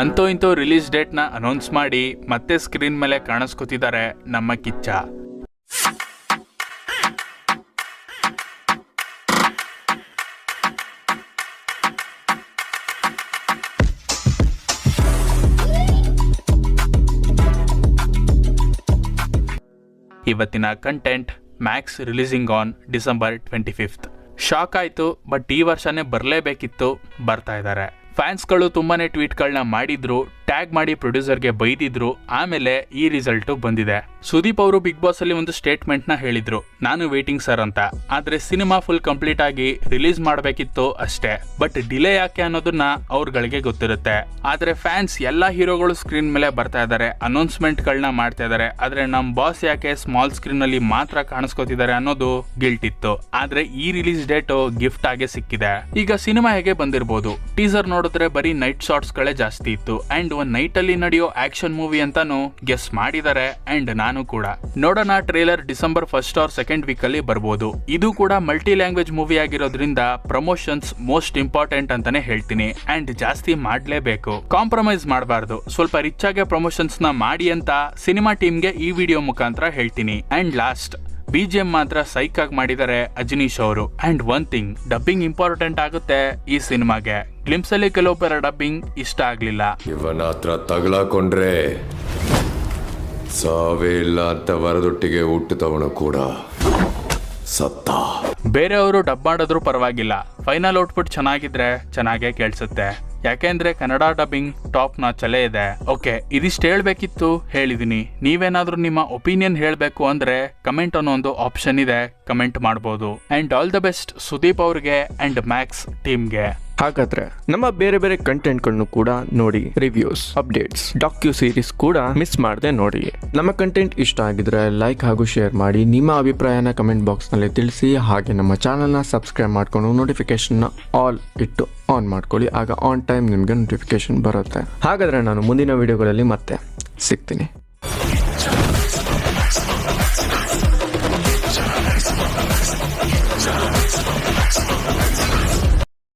ಅಂತೂ ಇಂತೂ release ಡೇಟ್ನ announce ಮಾಡಿ ಮತ್ತೆ ಸ್ಕ್ರೀನ್ ಮೇಲೆ ಕಾಣಿಸ್ಕೊತಿದ್ದಾರೆ ನಮ್ಮ ಕಿಚ್ಚ. ಇವತ್ತಿನ content Max releasing on December twenty fifth shock ಆಯಿತು ಬಟ್ ಈ ವರ್ಷನೇ ಬರಲೇಬೇಕಿತ್ತು, ಬರ್ತಾ ಇದ್ದಾರೆ. ಫ್ಯಾನ್ಸ್ಗಳು ತುಂಬಾ ಟ್ವೀಟ್ಗಳನ್ನ ಮಾಡಿದ್ರು. ಟ್ಯಾಗ್ ಮಾಡಿ ಪ್ರೊಡ್ಯೂಸರ್ಗೆ ಬೈದಿದ್ರು, ಆಮೇಲೆ ಈ ರಿಸಲ್ಟ್ ಬಂದಿದೆ. ಸುದೀಪ್ ಅವರು ಬಿಗ್ ಬಾಸ್ ಅಲ್ಲಿ ಒಂದು ಸ್ಟೇಟ್ಮೆಂಟ್ನ ಹೇಳಿದ್ರು, ನಾನು ವೇಟಿಂಗ್ ಸರ್ ಅಂತ. ಆದ್ರೆ ಸಿನಿಮಾ ಫುಲ್ ಕಂಪ್ಲೀಟ್ ಆಗಿ ರಿಲೀಸ್ ಮಾಡಬೇಕಿತ್ತು ಅಷ್ಟೇ. ಬಟ್ ಡಿಲೇ ಯಾಕೆ ಅನ್ನೋದನ್ನ ಅವ್ರಗಳಿಗೆ ಗೊತ್ತಿರುತ್ತೆ. ಆದ್ರೆ ಫ್ಯಾನ್ಸ್ ಎಲ್ಲಾ ಹೀರೋಗಳು ಸ್ಕ್ರೀನ್ ಮೇಲೆ ಬರ್ತಾ ಇದ್ದಾರೆ ಅನೌನ್ಸ್ಮೆಂಟ್ ಗಳನ್ನ ಮಾಡ್ತಾ ಇದ್ದಾರೆ ಆದ್ರೆ ನಮ್ ಬಾಸ್ ಯಾಕೆ ಸ್ಮಾಲ್ ಸ್ಕ್ರೀನ್ ಅಲ್ಲಿ ಮಾತ್ರ ಕಾಣಿಸ್ಕೊತಿದ್ದಾರೆ ಅನ್ನೋದು ಗಿಲ್ಟ್ ಇತ್ತು. ಆದ್ರೆ ಈ ರಿಲೀಸ್ ಡೇಟ್ ಗಿಫ್ಟ್ ಆಗಿ ಸಿಕ್ಕಿದೆ. ಈಗ ಸಿನಿಮಾ ಹೇಗೆ ಬಂದಿರಬಹುದು ಟೀಸರ್ ನೋಡಿದ್ರೆ ಬರೀ ನೈಟ್ ಶಾರ್ಟ್ಸ್ ಗಳೇ ಜಾಸ್ತಿ ಇತ್ತು. ಅಂಡ್ ನೈಟ್ ಅಲ್ಲಿ ನಡೆಯೋ ಆಕ್ಷನ್ ಮೂವಿ ಅಂತಾನು ಗೆಸ್ ಮಾಡಿದ್ದಾರೆ ಅಂಡ್ ನಾನು ಕೂಡ. ನೋಡೋಣ, trailer December first or second week ಅಲ್ಲಿ ಬರ್ಬೋದು. ಇದು ಕೂಡ ಮಲ್ಟಿ ಲ್ಯಾಂಗ್ವೇಜ್ ಮೂವಿ ಆಗಿರೋದ್ರಿಂದ ಪ್ರಮೋಷನ್ಸ್ ಮೋಸ್ಟ್ ಇಂಪಾರ್ಟೆಂಟ್ ಅಂತಾನೆ ಹೇಳ್ತೀನಿ. ಅಂಡ್ ಜಾಸ್ತಿ ಮಾಡ್ಲೇಬೇಕು. ಕಾಂಪ್ರಮೈಸ್ ಮಾಡಬಾರ್ದು. ಸ್ವಲ್ಪ ರಿಚ್ ಆಗಿ ಪ್ರಮೋಷನ್ಸ್ನ ಮಾಡಿ ಅಂತ ಸಿನಿಮಾ ಟೀಮ್ಗೆ ಈ ವಿಡಿಯೋ ಮುಖಾಂತರ ಹೇಳ್ತೀನಿ. ಅಂಡ್ ಲಾಸ್ಟ್ ಬಿಜಿಎಂ ಮಾತ್ರ ಸೈಕ್ ಆಗಿ ಮಾಡಿದ್ದಾರೆ ಅಜನೀಶ್ ಅವರು. And one thing dubbing important ಆಗುತ್ತೆ ಈ ಸಿನಿಮಾಗೆ. ಗ್ಲಿಮ್ಸ್ ಅಲ್ಲಿ ಕೆಲವೊಬ್ಬರ ಡಬ್ಬಿಂಗ್ ಇಷ್ಟ ಆಗ್ಲಿಲ್ಲ. ಇವನ ಹತ್ರ ತಗಲಾಕೊಂಡ್ರೆ ಸಾವೇ ಇಲ್ಲ ಅಂತ ವರದೊಟ್ಟಿಗೆ ಹುಟ್ಟುತ್ತವನು ಕೂಡ. ಸತ್ತ. ಬೇರೆಯವರು ಡಬ್ ಮಾಡಿದ್ರು ಪರವಾಗಿಲ್ಲ. ಫೈನಲ್ ಔಟ್ಪುಟ್ ಚೆನ್ನಾಗಿದ್ರೆ ಚೆನ್ನಾಗೇ ಕೇಳಿಸುತ್ತೆ. ಯಾಕೆಂದ್ರೆ ಕನ್ನಡ ಡಬ್ಬಿಂಗ್ ಟಾಪ್ ನಾಚಲೇ ಇದೆ. ಓಕೆ ಇದಿಷ್ಟು ಹೇಳ್ಬೇಕಿತ್ತು, ಹೇಳಿದೀನಿ. ನೀವೇನಾದ್ರೂ ನಿಮ್ಮ ಒಪಿನಿಯನ್ ಹೇಳಬೇಕು ಅಂದ್ರೆ ಕಮೆಂಟ್ ಅನ್ನೋ ಒಂದು ಆಪ್ಷನ್ ಇದೆ ಕಮೆಂಟ್ ಮಾಡ್ಬೋದು. And all the best Sudeep ಅವ್ರಿಗೆ ಅಂಡ್ ಮ್ಯಾಕ್ಸ್ ಟೀಮ್ಗೆ ಹಾಗಾದ್ರೆ ನಮ್ಮ ಬೇರೆ ಬೇರೆ ಕಂಟೆಂಟ್ಗಳನ್ನು ಕೂಡ ನೋಡಿ ರಿವ್ಯೂಸ್ ಅಪ್ಡೇಟ್ಸ್ ಡಾಕ್ಯೂ ಸೀರೀಸ್ ಕೂಡ ಮಿಸ್ ಮಾಡದೆ ನೋಡಿ. ನಮ್ಮ ಕಂಟೆಂಟ್ ಇಷ್ಟ ಆಗಿದ್ರೆ ಲೈಕ್ ಹಾಗೂ ಶೇರ್ ಮಾಡಿ, ನಿಮ್ಮ ಅಭಿಪ್ರಾಯನ ಕಮೆಂಟ್ ಬಾಕ್ಸ್ನಲ್ಲಿ ತಿಳಿಸಿ, ಹಾಗೆ ನಮ್ಮ ಚಾನಲ್ನ ಸಬ್ಸ್ಕ್ರೈಬ್ ಮಾಡ್ಕೊಂಡು ನೋಟಿಫಿಕೇಶನ್ನ ಆಲ್ ಇಟ್ಟು ಆನ್ ಮಾಡ್ಕೊಳ್ಳಿ, ಆಗ ಆನ್ ಟೈಮ್ ನಿಮಗೆ ನೋಟಿಫಿಕೇಶನ್ ಬರುತ್ತೆ. ಹಾಗಾದ್ರೆ ನಾನು ಮುಂದಿನ ವಿಡಿಯೋಗಳಲ್ಲಿ ಮತ್ತೆ ಸಿಗ್ತೀನಿ.